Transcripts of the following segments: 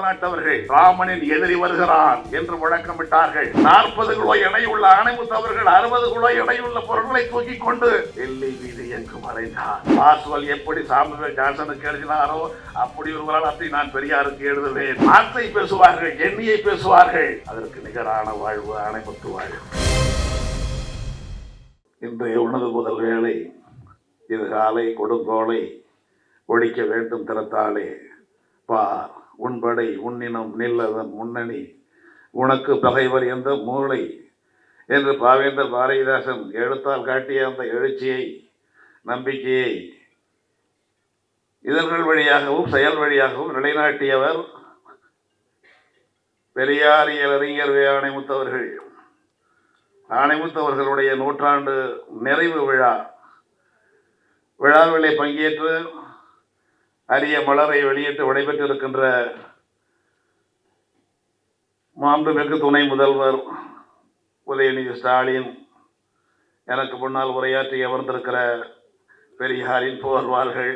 வரலாற்றவர்கள் ராமனின் எதிரி வருகிறான் என்று முழக்கமிட்டார்கள். நாற்பது கிலோ எடையுள்ள அணைமுத்தவர்கள் அறுபது கிலோ எடையுள்ள பொருட்களை தூக்கி கொண்டு டெல்லி வீதி எங்கு மறைந்தார் பாஸ்வல் எப்படி சாமுவேல் ஜான்சனுக்கு எழுதினாரோ அப்படி ஒரு வரலாற்றை நான் பெரியாருக்கு எழுதுவேன். ஆற்றை பேசுவார்கள் எண்ணியை பேசுவார்கள். அதற்கு நிகரான வாழ்வு அணைமுத்து வாழ்வு. இன்றைய உணவு முதல் வேலை இது காலை கொடுங்கோலை ஒழிக்க வேண்டும் திறத்தாலே. பார். உன்படை உன்னினம் நில்லதன் முன்னணி. உனக்கு பகைவர் எந்த மூளை என்று பாவேந்தர் பாரதிதாசன் எழுத்தால் காட்டிய அந்த எழுச்சியை நம்பிக்கையை இதழ்கள் வழியாகவும் செயல் வழியாகவும் நிலைநாட்டியவர் பெரியாரியல் அறிஞர் வே. ஆணைமுத்தவர்கள் ஆணைமுத்தவர்களுடைய நூற்றாண்டு நிறைவு விழா விழாவிலே பங்கேற்று அரிய மலரை வெளியிட்டு விடைபெற்றிருக்கின்ற மாண்புமிகு துணை முதல்வர் உதயநிதி ஸ்டாலின் எனக்கு முன்னால் உரையாற்றி அமர்ந்திருக்கிற பெரியாரின் போர்வாள்கள்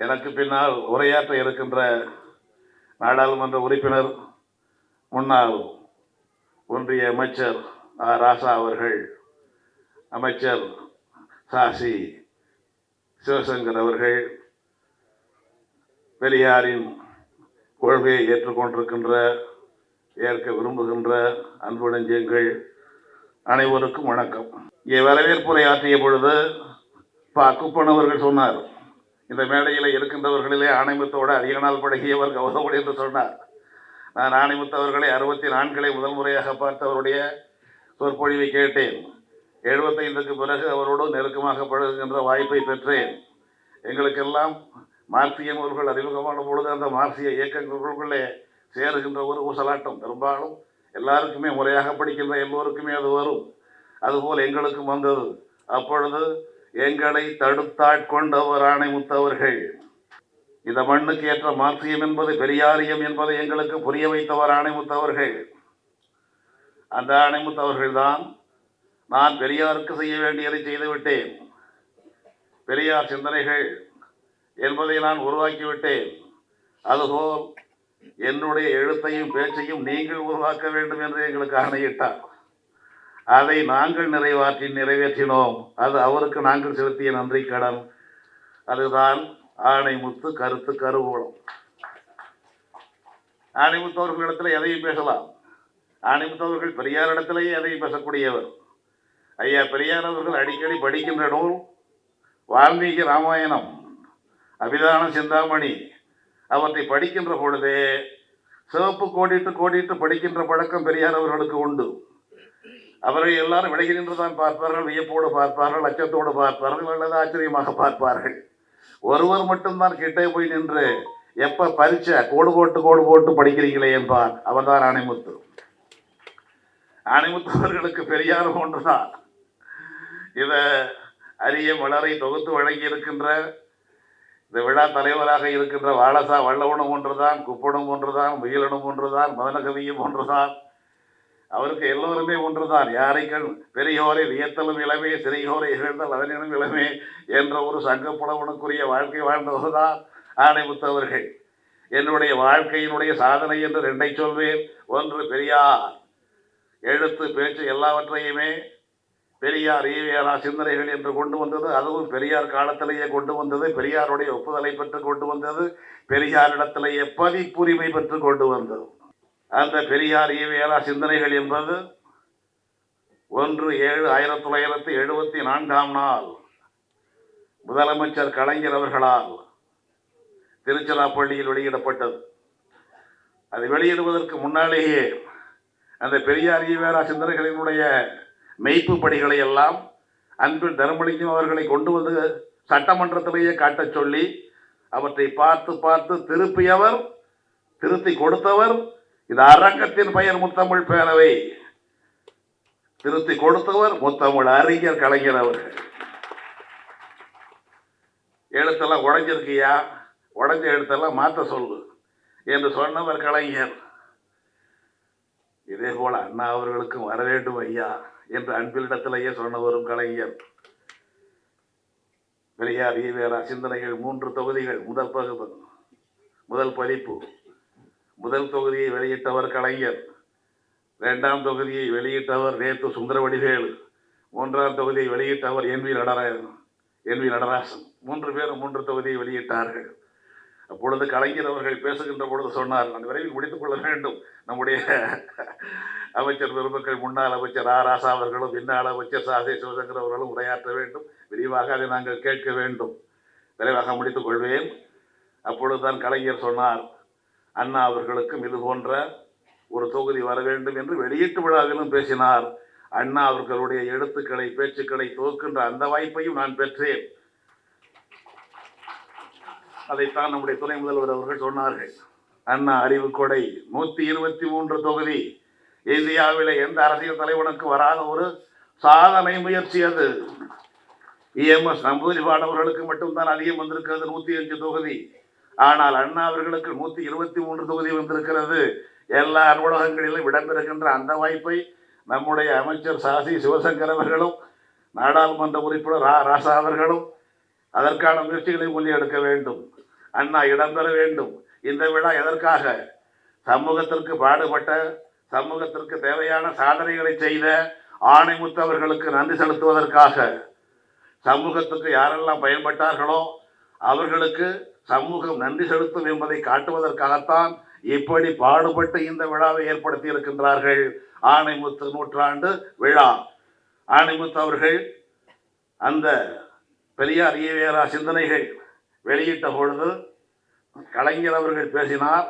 எனக்கு பின்னால் உரையாற்ற இருக்கின்ற நாடாளுமன்ற உறுப்பினர் முன்னாள் ஒன்றிய அமைச்சர் ஆ. ராசா அவர்கள் அமைச்சர் சாசி சிவசங்கர் அவர்கள் பெரியாரின் கொள்கையை ஏற்றுக்கொண்டிருக்கின்ற ஏற்க விரும்புகின்ற அன்பு நெஞ்சங்கள் அனைவருக்கும் வணக்கம். இங்கே வரவேற்புரை ஆற்றிய பொழுது பா. குப்பன் அவர்கள் சொன்னார். இந்த மேடையில் இருக்கின்றவர்களிலே ஆணைமுத்தோடு அதிக நாள் பழகியவர் கௌதமன் என்று சொன்னார். நான் ஆணைமுத்து அவர்களை அறுபத்தி நான்கிலே முதல் முறையாக பார்த்தவருடைய சொற்பொழிவை கேட்டேன். எழுபத்தைந்துக்கு பிறகு அவரோடு நெருக்கமாக பழகுகின்ற வாய்ப்பை பெற்றேன். எங்களுக்கெல்லாம் மார்க்சிய நூல்கள் அறிமுகமான பொழுது அந்த மார்க்சிய இயக்கங்களுக்குள்ளே சேருகின்ற ஒரு ஊசலாட்டம். பெரும்பாலும் எல்லாருக்குமே முறையாக படிக்கின்ற எல்லோருக்குமே அது வரும். அதுபோல் எங்களுக்கும் வந்தது. அப்பொழுது எங்களை தடுத்தாட்கொண்டவர் ஆணைமுத்தவர்கள் இந்த மண்ணுக்கு ஏற்ற மார்க்சியம் என்பது பெரியாரியம் என்பதை எங்களுக்கு புரிய வைத்தவர் ஆணைமுத்தவர்கள் அந்த ஆணைமுத்தவர்கள் தான் நான் பெரியாருக்கு செய்ய வேண்டியதை செய்துவிட்டேன் பெரியார் சிந்தனைகள் என்பதை நான் உருவாக்கிவிட்டேன். அதுபோல் என்னுடைய எழுத்தையும் பேச்சையும் நீங்கள் உருவாக்க வேண்டும் என்று எங்களுக்கு ஆணையிட்டார். அதை நாங்கள் நிறைவாற்றி நிறைவேற்றினோம். அது அவருக்கு நாங்கள் செலுத்திய நன்றி கடன். அதுதான் ஆணைமுத்து கருத்து கருவூலம். ஆணைமுத்து அவர்களிடத்தில் எதையும் பேசலாம். ஆணைமுத்து அவர்கள் பெரியார் இடத்திலேயே எதையும் பேசக்கூடியவர். ஐயா பெரியார் அவர்கள் அடிக்கடி படிக்கின்ற நூல் வால்மீகி ராமாயணம். அபிதான சிந்தாமணி. அவற்றை படிக்கின்ற பொழுதே சிவப்பு கோடிட்டு கோடிட்டு படிக்கின்ற பழக்கம் பெரியார் அவர்களுக்கு உண்டு. அவர்கள் எல்லாரும் விலகி தான் பார்ப்பார்கள் வியப்போடு பார்ப்பார்கள் அச்சத்தோடு பார்ப்பார்கள் அல்லது ஆச்சரியமாக பார்ப்பார்கள். ஒருவர் மட்டும்தான் கிட்டே போய் நின்று எப்போ பரீட்சை? கோடு போட்டு கோடு போட்டு படிக்கிறீங்களே என்பார் அவர்தான் ஆணைமுத்து ஆணைமுத்து அவர்களுக்கு பெரியார் ஒன்றுதான் இதை அரிய மலரை தொகுத்து வழங்கி இருக்கின்ற இந்த விழா தலைவராக இருக்கின்ற வாலசா வல்லவனும் ஒன்றுதான் குப்பனும் ஒன்றுதான் முயலனும் ஒன்றுதான் மதனகவியும் ஒன்றுதான். அவருக்கு எல்லோருமே ஒன்றுதான். யாரைகள் பெரியோரை வியத்தலும் இளமே சிறியோரை இகழ்ந்தால் அதனினும் இளமே என்ற ஒரு சங்க புலவனுக்குரிய வாழ்க்கை வாழ்ந்தவர்தான் ஆணைமுத்தவர்கள் என்னுடைய வாழ்க்கையினுடைய சாதனை என்று ரெண்டை சொல்வேன். ஒன்று பெரியார். எழுத்து பேச்சு எல்லாவற்றையுமே பெரியார் ஈவேரா சிந்தனைகள் என்று கொண்டு வந்தது. அதுவும் பெரியார் காலத்திலேயே கொண்டு வந்தது. பெரியாருடைய ஒப்புதலை பெற்று கொண்டு வந்தது. பெரியாரிடத்திலேயே பதிப்புரிமை பெற்று கொண்டு வந்தது. அந்த பெரியார் ஈவேரா சிந்தனைகள் என்பது ஒன்று ஏழு ஆயிரத்தி தொள்ளாயிரத்தி எழுபத்தி நான்காம் நாள். முதலமைச்சர் கலைஞர் அவர்களால் திருச்சிராப்பள்ளியில் வெளியிடப்பட்டது. அது வெளியிடுவதற்கு முன்னாலேயே அந்த பெரியார் ஈவேரா சிந்தனைகளினுடைய மெய்ப்பு படிகளை எல்லாம் அன்பில் தர்மலிங்கம் அவர்களை கொண்டு வந்து சட்டமன்றத்திலேயே காட்டச் சொல்லி அவற்றை பார்த்து பார்த்து திருப்பியவர் திருத்தி கொடுத்தவர். இது அரங்கத்தின் பெயர் முத்தமிழ் பேரவை. திருத்தி கொடுத்தவர் முத்தமிழ் அறிஞர் கலைஞர் அவர்கள். எழுத்தெல்லாம் உடைஞ்சிருக்கியா? உடைஞ்ச எழுத்தெல்லாம் மாற்ற சொல்லு என்று சொன்னவர் கலைஞர். இதே போல அண்ணா அவர்களுக்கும் வர வேண்டும் ஐயா. என்று அன்பிலிடத்திலேயே சொன்னவரும் கலைஞர். பெரியார் ஈவேரா சிந்தனைகள் மூன்று தொகுதிகள். முதல் பகுப்பு முதல் பதிப்பு. முதல் தொகுதியை வெளியிட்டவர் கலைஞர். இரண்டாம் தொகுதியை வெளியிட்டவர் நேத்து சுந்தரவடிவேலு. மூன்றாம் தொகுதியை வெளியிட்டவர் N V Natarajan N V Natarasan. மூன்று பேரும் மூன்று தொகுதியை வெளியிட்டார்கள். அப்பொழுது கலைஞர் அவர்கள் பேசுகின்ற பொழுது சொன்னார் நான் விரைவில் முடித்துக் கொள்ள வேண்டும். நம்முடைய அமைச்சர் பெருமக்கள் முன்னாள் அமைச்சர் ஆ ராசா அவர்களும் பின்னால் அமைச்சர் சாதே சிவசங்கர் அவர்களும் உரையாற்ற வேண்டும். விரிவாக அதை நாங்கள் கேட்க வேண்டும். விரைவாக முடித்துக் கொள்வேன். அப்பொழுதுதான் கலைஞர் சொன்னார் அண்ணா அவர்களுக்கும் இது போன்ற ஒரு தொகுதி வர வேண்டும் என்று வெளியீட்டு விழாவிலும் பேசினார். அண்ணா அவர்களுடைய எழுத்துக்களை பேச்சுக்களை துவக்கின்ற அந்த வாய்ப்பையும் நான் பெற்றேன். அதைத்தான் நம்முடைய துணை முதல்வர் அவர்கள் சொன்னார்கள். அண்ணா அறிவு கொடை நூத்தி இருபத்தி மூன்று தொகுதி. இந்தியாவில் எந்த அரசியல் தலைவனுக்கு வராத ஒரு சாதனை முயற்சி அது இஎம்எஸ் நம்பூதிரிபாடு அவர்களுக்கு மட்டும்தான் அதிகம் வந்திருக்கிறது நூத்தி அஞ்சு தொகுதி. ஆனால் அண்ணா அவர்களுக்கு நூத்தி இருபத்தி மூன்று தொகுதி வந்திருக்கிறது. எல்லா அலுவலகங்களிலும் இடம்பெறுகின்ற அந்த வாய்ப்பை நம்முடைய அமைச்சர் சாசி சிவசங்கர் அவர்களும் நாடாளுமன்ற உறுப்பினர் ரா ராசா அவர்களும் அதற்கான முயற்சிகளை முன்னெடுக்க வேண்டும். அண்ணா இடம்பெற வேண்டும். இந்த விழா எதற்காக? சமூகத்திற்கு பாடுபட்ட சமூகத்திற்கு தேவையான சாதனைகளை செய்த ஆணைமுத்தவர்களுக்கு நன்றி செலுத்துவதற்காக சமூகத்துக்கு யாரெல்லாம் பயன்பட்டார்களோ அவர்களுக்கு சமூகம் நன்றி செலுத்தும் என்பதை காட்டுவதற்காகத்தான் இப்படி பாடுபட்டு இந்த விழாவை ஏற்படுத்தி இருக்கின்றார்கள் ஆணைமுத்து நூற்றாண்டு விழா. ஆணைமுத்து அவர்கள் அந்த பெரியார் ஈவேரா சிந்தனைகள் வெளியிட்ட பொழுது கலைஞர் அவர்கள் பேசினார்.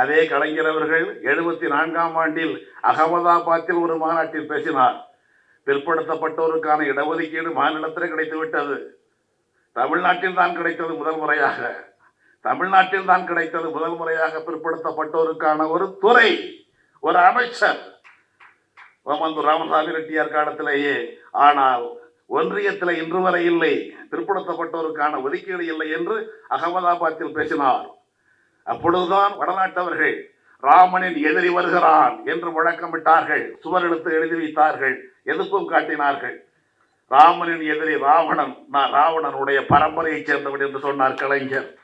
அதே கலைஞர் அவர்கள் எழுபத்தி நான்காம் ஆண்டில் அகமதாபாத்தில் ஒரு மாநாட்டில் பேசினார். பிற்படுத்தப்பட்டோருக்கான இடஒதுக்கீடு மாநிலத்தில் கிடைத்துவிட்டது. தமிழ்நாட்டில் தான் கிடைத்தது முதல் முறையாக. தமிழ்நாட்டில் தான் கிடைத்தது முதல் முறையாக பிற்படுத்தப்பட்டோருக்கான ஒரு துறை ஒரு அமைச்சர். ஓமந்தூர் ராமசாமி ரெட்டியார் காலத்திலேயே. ஆனால் ஒன்றியத்தில் இன்று வரை இல்லை. பிற்படுத்தப்பட்டோருக்கான ஒதுக்கீடு இல்லை என்று அகமதாபாத்தில் பேசினார். அப்பொழுதுதான் வடநாட்டவர்கள் ராமனின் எதிரி வருகிறான் என்று முழக்கமிட்டார்கள். சுவர் எழுத்து எழுதி வைத்தார்கள். எதிர்ப்பும் காட்டினார்கள். ராமனின் எதிரி ராவணன் நான் ராவணனுடைய பரம்பரையைச் சேர்ந்தவன் என்று சொன்னார் கலைஞர்.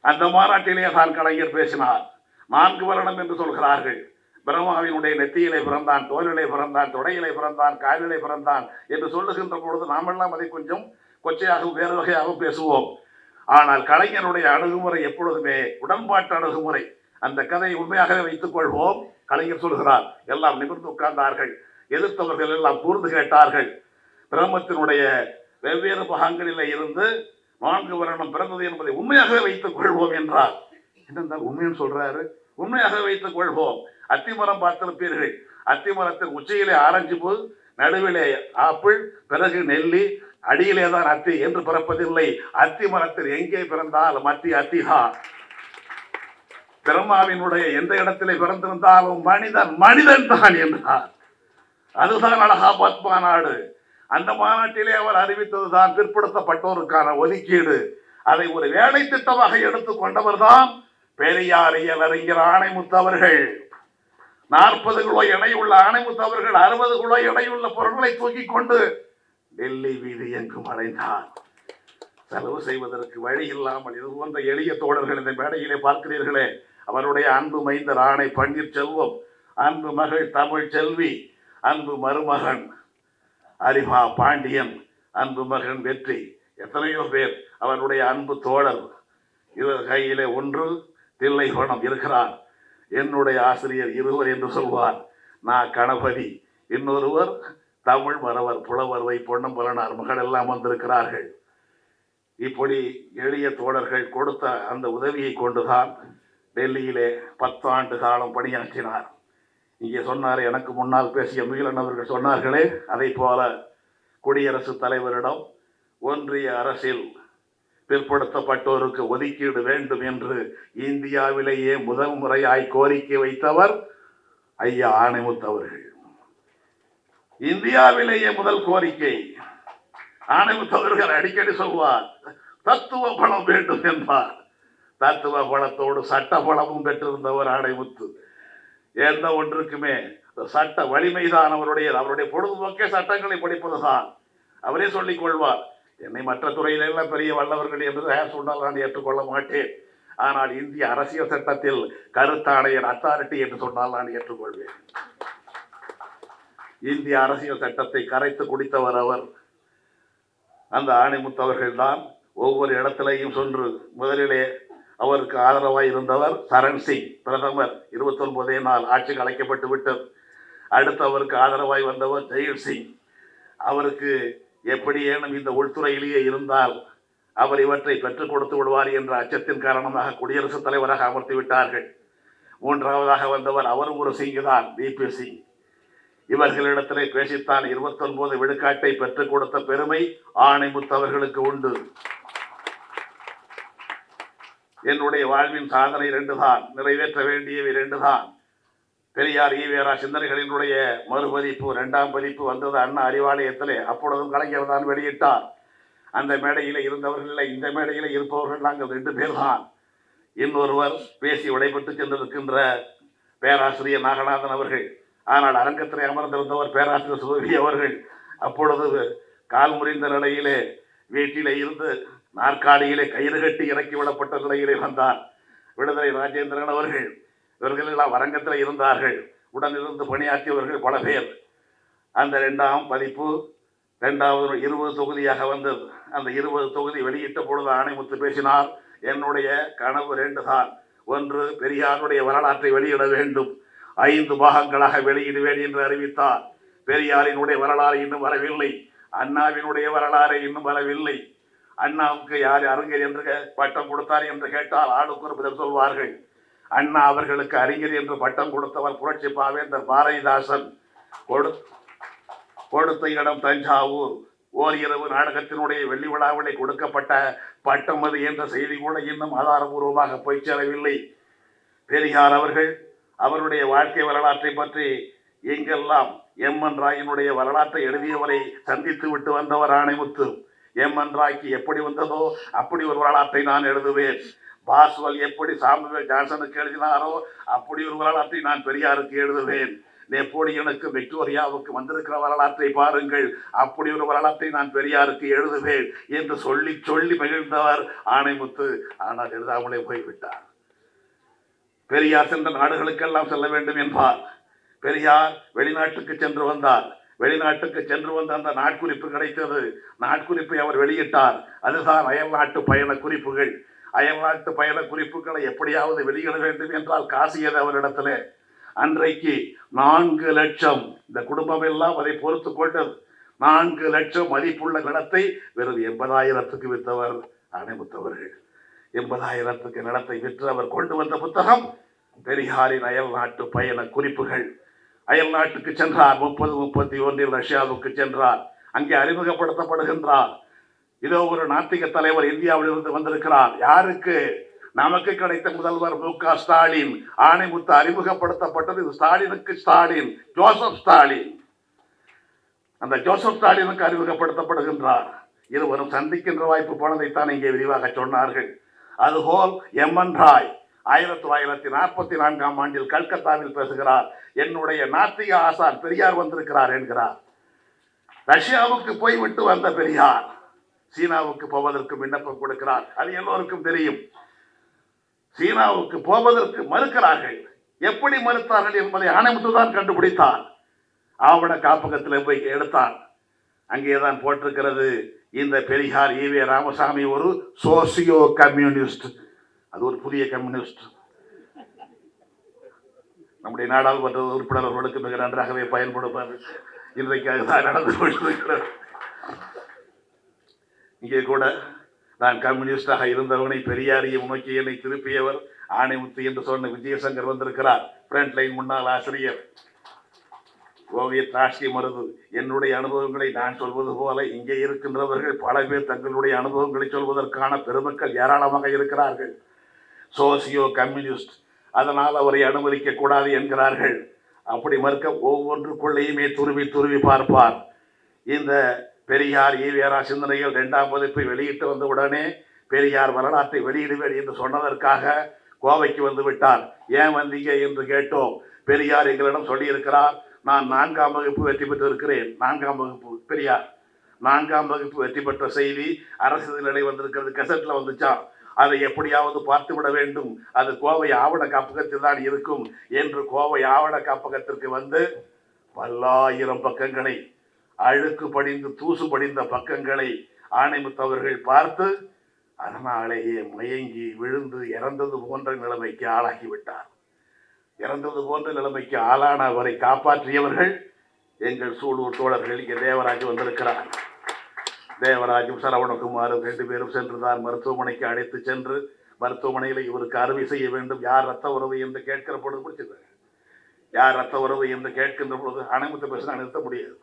அந்த மாநாட்டிலே தான் கலைஞர் பேசினார். நான்கு வருடம் என்று சொல்கிறார்கள். பிரம்மாவினுடைய நெத்தியிலே பிறந்தான் தோலிலே பிறந்தான் தொடையிலே பிறந்தான் காலிலே பிறந்தான் என்று சொல்லுகின்ற பொழுது நாமெல்லாம் அதை கொஞ்சம் கொச்சையாகவும் வேறு வகையாகவும் பேசுவோம். ஆனால் கலைஞருடைய அணுகுமுறை எப்பொழுதுமே உடன்பாட்டு அணுகுமுறை. அந்த கதையை உண்மையாகவே வைத்துக் கொள்வோம். கலைஞர் சொல்கிறார் எல்லாம் நிமிர்ந்து உட்கார்ந்தார்கள். எதிர்த்தவர்கள் எல்லாம் கூர்ந்து கேட்டார்கள். பிரம்மத்தினுடைய வெவ்வேறு பகங்களில் இருந்து நான்கு வருடம் பிறந்தது என்பதை உண்மையாகவே வைத்துக் கொள்வோம் என்றார். என்னென்றால் உண்மையும் சொல்றாரு. உண்மையாக வைத்துக் கொள்வோம். அத்திமரம் பார்த்திருப்பீர்கள். அத்திமரத்தின் உச்சியிலே ஆரஞ்சு பூ நடுவிலே ஆப்பிள் பிறகு நெல்லி அடியிலே தான் அத்தி என்று பிறப்பதில்லை. அத்தி மரத்தில் எங்கே பிறந்தால் மத்தி அத்திஹா? பிரம்மாவினுடைய எந்த இடத்திலே பிறந்திருந்தாலும் மனிதன் மனிதன் தான் என்றார். அதுதான் அலகாபாத் மாநாடு. அந்த மாநாட்டிலே அவர் அறிவித்ததுதான் பிற்படுத்தப்பட்டோருக்கான ஒதுக்கீடு. அதை ஒரு வேலை திட்டமாக எடுத்துக் கொண்டவர் தான் பெரியாரியல் அறிஞர் ஆணைமுத்து அவர்கள். நாற்பது கிலோ எடையுள்ள ஆணைமுத்து அவர்கள் அறுபது கிலோ எடையுள்ள பொருட்களை தூக்கி கொண்டு டெல்லி வீதி எங்கும் அடைந்தார் செலவு செய்வதற்கு வழி இல்லாமல் இது போன்ற எளிய தோழர்கள் இந்த மேடையிலே பார்க்கிறீர்களே. அவருடைய அன்பு மைந்தர் ஆணை பன்னீர்செல்வம் அன்பு மகள் தமிழ் செல்வி அன்பு மருமகன் அரிமா பாண்டியன் அன்பு மகன் வெற்றி. எத்தனையோ பேர் அவருடைய அன்பு தோழர். இவர் கையிலே ஒன்று தில்லை குணம் இருக்கிறார். என்னுடைய ஆசிரியர் இருவர் என்று சொல்வார். நான் கணபதி. இன்னொருவர் தமிழ் மறவர் புலவர் வை பொன்னம்பலனார் மகள் எல்லாம் வந்திருக்கிறார்கள். இப்படி எளிய தோழர்கள் கொடுத்த அந்த உதவியை கொண்டுதான் டெல்லியிலே பத்தாண்டு காலம் பணியாற்றினார். இங்கே சொன்னார் எனக்கு முன்னால் பேசிய முகிலன் அவர்கள் சொன்னார்களே அதை போல குடியரசுத் தலைவரிடம் ஒன்றிய அரசில் பிற்படுத்தப்பட்டோருக்கு ஒதுக்கீடு வேண்டும் என்று இந்தியாவிலேயே முதல் முறையாய் கோரிக்கை வைத்தவர் ஐயா ஆணைமுத்து அவர்கள். இந்தியாவிலேயே முதல் கோரிக்கை ஆணைமுத்து அவர்கள் அடிக்கடி சொல்வார் தத்துவ பலம் வேண்டும் என்பார். தத்துவ பலத்தோடு சட்ட பலமும் பெற்றிருந்தவர் ஆணைமுத்து எந்த ஒன்றுக்குமே சட்ட வலிமைதான் அவருடைய அவருடைய பொழுதுபோக்கே சட்டங்களை படிப்பதுதான். அவரே சொல்லிக் கொள்வார் என்னை மற்ற துறையிலெல்லாம் பெரிய வல்லவர்கள் என்று யார் சொன்னால் நான் ஏற்றுக்கொள்ள மாட்டேன். ஆனால் இந்திய அரசியல் சட்டத்தில் கருத்தாணையர் அத்தாரிட்டி என்று சொன்னால் நான் ஏற்றுக்கொள்வேன். இந்திய அரசியல் சட்டத்தை கரைத்து குடித்தவர் அவர். அந்த ஆணைமுத்தவர்கள் தான் ஒவ்வொரு இடத்திலையும் சென்று முதலிலே அவருக்கு ஆதரவாய் இருந்தவர் சரண் சிங் பிரதமர். இருபத்தொன்பதே நாள் ஆட்சி கலைக்கப்பட்டு விட்டது அடுத்து அவருக்கு ஆதரவாய் வந்தவர் ஜெயில் சிங். அவருக்கு எப்படியேனும் இந்த உள்துறையிலேயே இருந்தால் அவர் இவற்றை பெற்றுக் கொடுத்து விடுவார் என்ற அச்சத்தின் காரணமாக குடியரசுத் தலைவராக அமர்த்தி விட்டார்கள். மூன்றாவதாக வந்தவர் அவரும் ஒரு சிங்கு தான் பிபி சிங் இவர்களிடத்திலே பேசித்தான் இருபத்தொன்பது விழுக்காட்டை பெற்றுக் கொடுத்த பெருமை ஆணைமுத்தவர்களுக்கு உண்டு. என்னுடைய வாழ்வின் சாதனை இரண்டு தான் நிறைவேற்ற வேண்டியவை இரண்டு தான் பெரியார் ஈவேரா சிந்தனைகளினுடைய மறுபதிப்பு ரெண்டாம் பதிப்பு வந்தது அண்ணா அறிவாலயத்திலே. அப்பொழுதும் கலைஞர் தான் வெளியிட்டார். அந்த மேடையில் இருந்தவர்கள் இந்த மேடையில் இருப்பவர்கள் நாங்கள் ரெண்டு பேர் தான் இன்னொருவர் பேசி விடைபெற்று சென்றிருக்கின்ற பேராசிரியர் நாகநாதன் அவர்கள். ஆனால் அரங்கத்திலே அமர்ந்திருந்தவர் பேராசிரியர் சுபவி அவர்கள். அப்பொழுது கால் முறிந்த நிலையிலே வீட்டிலே இருந்து நாற்காலியிலே கயிறு கட்டி இறக்கி விடப்பட்ட நிலையிலே வந்தார். விடுதலை ராஜேந்திரன் அவர்கள். இவர்கள் எல்லாம் அரங்கத்தில் இருந்தார்கள். உடன் இருந்து பணியாற்றியவர்கள் பல பேர். அந்த ரெண்டாம் பதிப்பு ரெண்டாவது இருபது தொகுதியாக வந்தது. அந்த இருபது தொகுதி வெளியிட்ட பொழுது ஆணைமுத்து பேசினார் என்னுடைய கனவு ரெண்டு தான் ஒன்று பெரியாருடைய வரலாற்றை வெளியிட வேண்டும். ஐந்து பாகங்களாக வெளியிடுவேன் என்று அறிவித்தார். பெரியாரினுடைய வரலாறு இன்னும் வரவில்லை. அண்ணாவினுடைய வரலாறு இன்னும் வரவில்லை. அண்ணாவுக்கு யார் அறிஞர் என்று கே- பட்டம் கொடுத்தார் என்று கேட்டால் ஆளுக்கு ஒரு பதில் சொல்வார்கள். அண்ணா அவர்களுக்கு அறிஞர் என்று பட்டம் கொடுத்தவர் புரட்சி பாவேந்தர் பாரதிதாசன். கொடு கொடுத்த இடம் தஞ்சாவூர். ஓர் இரவு நாடகத்தினுடைய வெள்ளி விழாவிலே கொடுக்கப்பட்ட பட்டம் அது என்ற செய்தி கூட இன்னும் ஆதாரபூர்வமாக போய் சேரவில்லை. பெரியார் அவர்கள் அவருடைய வாழ்க்கை வரலாற்றை பற்றி எங்கெல்லாம் எம் என் ராயினுடைய வரலாற்றை எழுதியவரை சந்தித்து விட்டு வந்தவர் ஆணைமுத்து எம் என் ராய்க்கு எப்படி வந்ததோ அப்படி ஒரு வரலாற்றை நான் எழுதுவேன். பாஸ்வல் எப்படி சாமுவேல் ஜான்சனுக்கு எழுதினாரோ அப்படி ஒரு வரலாற்றை நான் பெரியாருக்கு எழுதுவேன். நெப்போலியனுக்கு விக்டோரியாவுக்கு வந்திருக்கிற வரலாற்றை பாருங்கள். அப்படி ஒரு வரலாற்றை நான் பெரியாருக்கு எழுதுவேன் என்று சொல்லி சொல்லி மகிழ்ந்தவர் ஆணைமுத்து ஆனால் எழுதாமலே போய்விட்டார். பெரியார் சென்ற நாடுகளுக்கெல்லாம் செல்ல வேண்டும் என்பார். பெரியார் வெளிநாட்டுக்கு சென்று வந்தார். வெளிநாட்டுக்கு சென்று வந்த அந்த நாட்குறிப்பு கிடைத்தது. நாட்குறிப்பை அவர் வெளியிட்டார். அதுதான் அயல்நாட்டு பயண குறிப்புகள். அயல்நாட்டு பயண குறிப்புகளை எப்படியாவது வெளியிட வேண்டும் என்றால் காசியது அவரிடத்திலே. அன்றைக்கு நான்கு லட்சம். இந்த குடும்பம் எல்லாம் அதை பொறுத்து கொண்டது நான்கு லட்சம் மதிப்புள்ள நிலத்தை வெறும் எண்பதாயிரத்துக்கு விற்றவர் அணைமுத்தவர்கள். எண்பதாயிரத்துக்கு நிலத்தை விற்று அவர் கொண்டு வந்த புத்தகம் பெரியாரின் அயல் நாட்டு பயண குறிப்புகள். அயல் நாட்டுக்கு சென்றார் முப்பது முப்பத்தி ஒன்றில் ரஷ்யாவுக்கு சென்றார். அங்கே அறிமுகப்படுத்தப்படுகின்றார். இதோ ஒரு நாத்திக தலைவர் இந்தியாவிலிருந்து வந்திருக்கிறார். யாருக்கு? நமக்கு கிடைத்த முதல்வர் மு க ஸ்டாலின். ஆணைமுத்து அறிமுகப்படுத்தப்பட்டது இது ஸ்டாலினுக்கு ஸ்டாலின் ஜோசப் ஸ்டாலின். அந்த ஜோசப் ஸ்டாலினுக்கு அறிமுகப்படுத்தப்படுகின்றார். இருவரும் சந்திக்கின்ற வாய்ப்பு போனதைத்தான் இங்கே விரிவாக சொன்னார்கள். அதுபோல் எம் என் ராய். ஆயிரத்தி தொள்ளாயிரத்தி நாற்பத்தி நான்காம் ஆண்டில் கல்கத்தாவில் பேசுகிறார். என்னுடைய நாத்திக ஆசான் பெரியார் வந்திருக்கிறார் என்கிறார். ரஷ்யாவுக்கு போய்விட்டு வந்த பெரியார். சீனாவுக்கு போவதற்கு விண்ணப்பம் கொடுக்கிறார். அது எல்லோருக்கும் தெரியும். சீனாவுக்கு போவதற்கு மறுக்கிறார்கள். எப்படி மறுத்தார்கள் என்பதை ஆணைமுத்து தான் கண்டுபிடித்தார் ஆவண காப்பகத்தில் போய் எடுத்தார் அங்கேதான் போட்டிருக்கிறது. இந்த பெரியார் ஈவே ராமசாமி ஒரு சோசியோ கம்யூனிஸ்ட். அது ஒரு புதிய கம்யூனிஸ்ட். நம்முடைய நாடாளுமன்ற உறுப்பினர் அவர்களுக்கு மிக நன்றாகவே பயன்படுவார் இன்றைக்கு அதுதான் நடந்து கொண்டிருக்கிறது. இங்கே கூட நான் கம்யூனிஸ்டாக இருந்தவனை பெரியாரையும் நோக்கி என்னை திருப்பியவர் ஆணைமுத்து என்று சொன்ன விஜயசங்கர் வந்திருக்கிறார். ஃப்ரண்ட் லைன் முன்னாள் ஆசிரியர். ஓவிய ராஷ்டிரிய மருது என்னுடைய அனுபவங்களை நான் சொல்வது போல இங்கே இருக்கின்றவர்கள் பல பேர் தங்களுடைய அனுபவங்களை சொல்வதற்கான பெருமக்கள் ஏராளமாக இருக்கிறார்கள். சோசியோ கம்யூனிஸ்ட் அதனால் அவரை அனுமதிக்க கூடாது என்கிறார்கள். அப்படி மறுக்க ஒவ்வொன்றுக்குள்ளேயுமே துருவி துருவி பார்ப்பார். இந்த பெரியார் ஈவேரா சிந்தனைகள் ரெண்டாம் பதிப்பு வெளியிட்டு வந்த உடனே பெரியார் வரலாற்றை வெளியிடுவேன் என்று சொன்னதற்காக கோவைக்கு வந்து விட்டார். ஏன் வந்தீங்க? என்று கேட்டோம். பெரியார் எங்களிடம் சொல்லியிருக்கிறார் நான் நான்காம் வகுப்பு வெற்றி பெற்று இருக்கிறேன் நான்காம் வகுப்பு பெரியார் நான்காம் வகுப்பு வெற்றி பெற்ற செய்தி அரசு நிலை வந்திருக்கிறது. கெசட்டில் வந்துச்சான் அதை எப்படியாவது பார்த்து விட வேண்டும். அது கோவை ஆவண காப்பகத்தில் தான் இருக்கும் என்று கோவை ஆவண காப்பகத்திற்கு வந்து பல்லாயிரம் பக்கங்களை அழுக்கு படிந்து தூசு படிந்த பக்கங்களை ஆணைமுத்தவர்கள் பார்த்து அதனாலேயே மயங்கி விழுந்து இறந்தது போன்ற நிலைமைக்கு ஆளாகிவிட்டார். இறந்தது போன்ற நிலைமைக்கு ஆளான அவரை காப்பாற்றியவர்கள் எங்கள் சூலூர் தோழர்கள் இங்கே தேவராஜ் வந்திருக்கிறார். தேவராஜும் சரவணகுமாரும் ரெண்டு பேரும் சென்றுதான் மருத்துவமனைக்கு அழைத்து சென்று மருத்துவமனையில் இவருக்கு அறுவை செய்ய வேண்டும். யார் ரத்த உறவு என்று கேட்கிற பொழுது பிடிச்சது யார் ரத்த உறவு என்று கேட்கின்ற பொழுது அனைமுத்த பேச நிறுத்த முடியாது.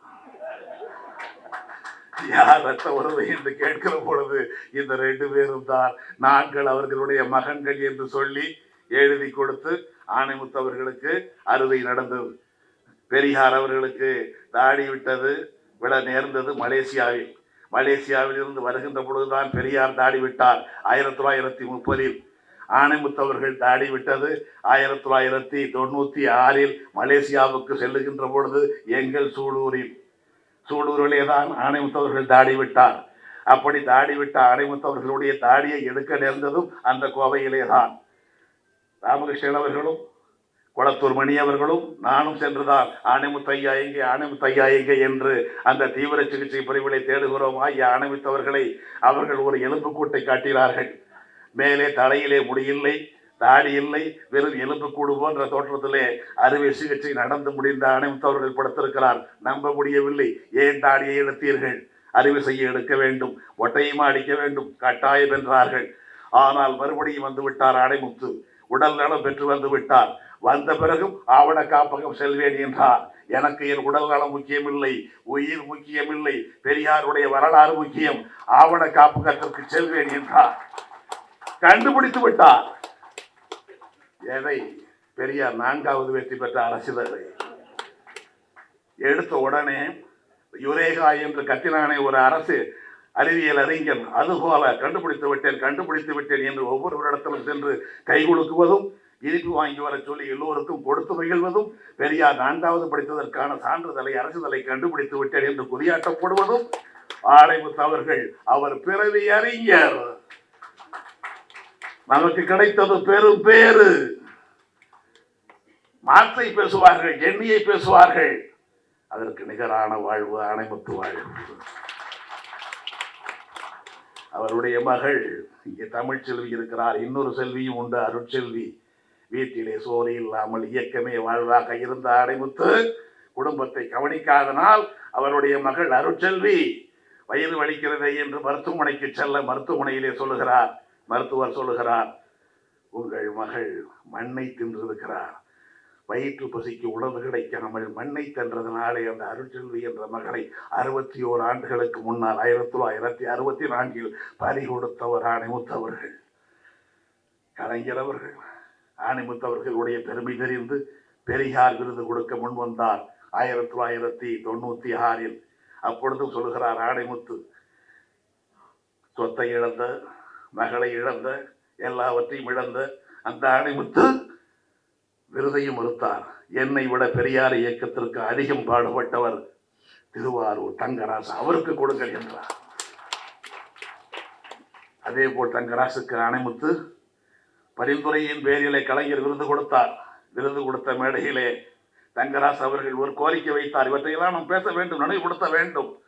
யார் ரத்த உறவு என்று கேட்கிற பொழுது இந்த ரெண்டு பேரும் தான் நாங்கள் அவர்களுடைய மகன்கள் என்று சொல்லி எழுதி கொடுத்து ஆணைமுத்தவர்களுக்கு அறுவை நடந்தது. பெரியார் அவர்களுக்கு தாடி விட்டது விட நேர்ந்தது மலேசியாவில். மலேசியாவில் இருந்து வருகின்ற பொழுதுதான் பெரியார் தாடி விட்டார் ஆயிரத்தி தொள்ளாயிரத்தி முப்பதில். ஆணைமுத்தவர்கள் தாடி விட்டது ஆயிரத்தி தொள்ளாயிரத்தி தொண்ணூற்றி ஆறில் மலேசியாவுக்கு செல்லுகின்ற பொழுது எங்கள் சூலூரில். சூலூரிலே தான் ஆணைமுத்தவர்கள் தாடி விட்டார் அப்படி தாடி விட்ட ஆணைமுத்தவர்களுடைய தாடியை எடுக்க நேர்ந்ததும் அந்த கோவையிலே தான் ராமகிருஷ்ணன் அவர்களும் குளத்தூர் மணி அவர்களும் நானும் சென்றுதான் ஆணைமுத்தையா எங்கே ஆணைமுத்தையா எங்கே என்று அந்த தீவிர சிகிச்சை பிரிவுகளை தேடுகிறோம். ஆகிய ஆணைமித்தவர்களை அவர்கள் ஒரு எலும்பு கூட்டை காட்டினார்கள். மேலே தலையிலே முடியில்லை தாடி இல்லை வெறும் எலும்புக்கூடு போன்ற தோற்றத்திலே அறுவை சிகிச்சை நடந்து முடிந்த அனைத்தவர்கள் படுத்திருக்கிறார். நம்ப முடியவில்லை. ஏன் தாடியை எடுத்தீர்கள்? அறுவை செய்ய எடுக்க வேண்டும். ஒட்டையுமா அடிக்க வேண்டும். கட்டாயம் என்றார்கள். ஆனால் மறுபடியும் வந்து விட்டார் அடைமுத்து உடல் நலம் பெற்று வந்து விட்டார். வந்த பிறகும் ஆவண காப்பகம் செல்வேன் என்றார். எனக்கு என் உடல் நலம் முக்கியமில்லை. உயிர் முக்கியமில்லை. பெரியாருடைய வரலாறு முக்கியம். ஆவண காப்பகத்திற்கு செல்வேன் என்றார். கண்டுபிடித்து விட்டார். எதை பெரியார் நான்காவது வெற்றி பெற்ற அரசியலை எடுத்த உடனே யுரேகா என்று கத்தினானே ஒரு அரசு அறிவியல் அறிஞன். அதுபோல கண்டுபிடித்து விட்டேன் கண்டுபிடித்து விட்டேன் என்று ஒவ்வொரு இடத்திலும் சென்று கை கொடுக்குவதும் இனிப்பு வாங்கி வர சொல்லி எல்லோருக்கும் கொடுத்து மகிழ்வதும் பெரியார் நான்காவது படித்ததற்கான சான்றிதழை அரசுதலை கண்டுபிடித்து விட்டேன் என்று குறியாட்டப்படுவதும் ஆடைமுத்து அவர்கள் அவர் பிறவி அறிஞர். நமக்கு கிடைத்தது பெரும் பேரு மாற்றை பேசுவார்கள் எண்ணியை பேசுவார்கள். அதற்கு நிகரான வாழ்வு அணைமுத்து வாழ்வு. அவருடைய மகள் இங்கே தமிழ் செல்வி இருக்கிறார் இன்னொரு செல்வியும் உண்டு அருட்செல்வி. வீட்டிலே சோறு இல்லாமல் இயக்கமே வாழ்வாக இருந்த அடைமுத்து குடும்பத்தை கவனிக்காதனால் அவருடைய மகள் அருட்செல்வி. வயிறு வலிக்கிறதே என்று மருத்துவமனைக்கு செல்ல மருத்துவமனையிலே சொல்லுகிறார். மருத்துவர் சொல்லுகிறார் உங்கள் மகள் மண்ணை தின்றிருக்கிறார். வயிற்று பசிக்கு உணவு கிடைக்காமல் மண்ணை தின்றதனாலே அந்த அருட்செல்வி என்ற மகளை அறுபத்தி ஓரு ஆண்டுகளுக்கு முன்னால் ஆயிரத்தி தொள்ளாயிரத்தி அறுபத்தி நான்கில் பறி கொடுத்தவர் ஆணைமுத்தவர்கள் கலைஞர் அவர்கள் ஆணைமுத்தவர்களுடைய பெருமை தெரிந்து பெரியார் விருது கொடுக்க முன் வந்தார் ஆயிரத்தி தொள்ளாயிரத்தி தொண்ணூத்தி ஆறில். அப்பொழுதும் சொல்லுகிறார் ஆணைமுத்து சொத்தை இழந்த மகளை இழந்த எல்லாவற்றையும் இழந்த அந்த ஆணைமுத்து விருதையும் மறுத்தார். என்னை விட பெரியார் இயக்கத்திற்கு அதிகம் பாடுபட்டவர் திருவாரூர் தங்கராசு. அவருக்கு கொடுங்கள் என்றார். அதே போல் தங்கராசுக்கு அணைமுத்து பரிந்துரையின் பேரிலே கலைஞர் விருது கொடுத்தார். விருது கொடுத்த மேடையிலே தங்கராசு அவர்கள் ஒரு கோரிக்கை வைத்தார். இவற்றையெல்லாம் நாம் பேச வேண்டும் நினைவுபடுத்த வேண்டும்.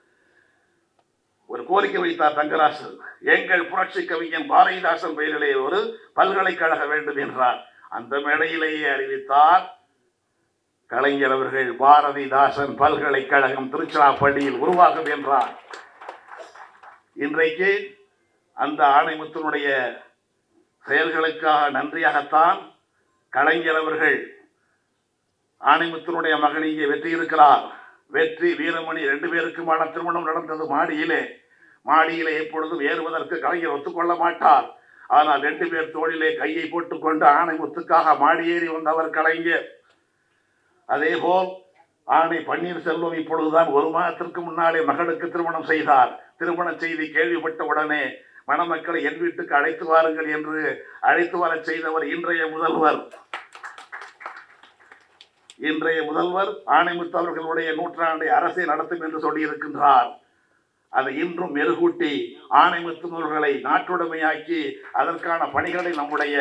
ஒரு கோரிக்கை வைத்தார் தங்கராசு எங்கள் புரட்சி கவிஞன் பாரதிதாசன் பெயரிலே ஒரு பல்கலைக்கழக வேண்டும் என்றார். அந்த மேடையிலேயே அறிவித்தார் கலைஞர் அவர்கள் பாரதிதாசன் பல்கலைக்கழகம் திருச்சிராப்பள்ளியில் உருவாகும் என்றார். இன்றைக்கு அந்த ஆணைமுத்தினுடைய செயல்களுக்காக நன்றியாகத்தான் கலைஞர் அவர்கள் ஆணைமுத்தினுடைய மகன் இங்கே வெற்றி இருக்கிறார் வெற்றி வீரமணி ரெண்டு பேருக்குமான திருமணம் நடந்தது மாடியிலே. மாடியிலே எப்பொழுதும் ஏறுவதற்கு கலைஞர் ஒத்துக்கொள்ள மாட்டார். ஆனால் ரெண்டு பேர் தோளிலே கையை போட்டுக்கொண்டு ஆணை முத்துக்காக மாடியேறி வந்தவர் கலைஞர். அதேபோல் ஆணை பன்னீர்செல்வம் இப்பொழுதுதான் ஒரு மாதத்திற்கு முன்னாலே மகளுக்கு திருமணம் செய்தார். திருமண செய்தி கேள்விப்பட்ட உடனே மணமக்களை என் வீட்டுக்கு அழைத்து வாருங்கள் என்று அழைத்து வரச் செய்தவர் இன்றைய முதல்வர். இன்றைய முதல்வர் ஆணைமுத்து அவர்களுடைய நூற்றாண்டை அரசை நடத்தும் என்று சொல்லியிருக்கின்றார். அதை இன்றும் மெருகூட்டி ஆணைமுத்து நூல்களை நாட்டுடைமையாக்கி அதற்கான பணிகளை நம்முடைய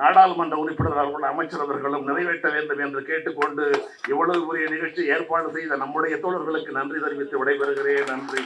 நாடாளுமன்ற உறுப்பினர் அவர்கள் அமைச்சர் அவர்களும் நிறைவேற்ற வேண்டும் என்று கேட்டுக்கொண்டு இவ்வளவு பெரிய நிகழ்ச்சி ஏற்பாடு செய்த நம்முடைய தோழர்களுக்கு நன்றி தெரிவித்து விடைபெறுகிறேன். நன்றி.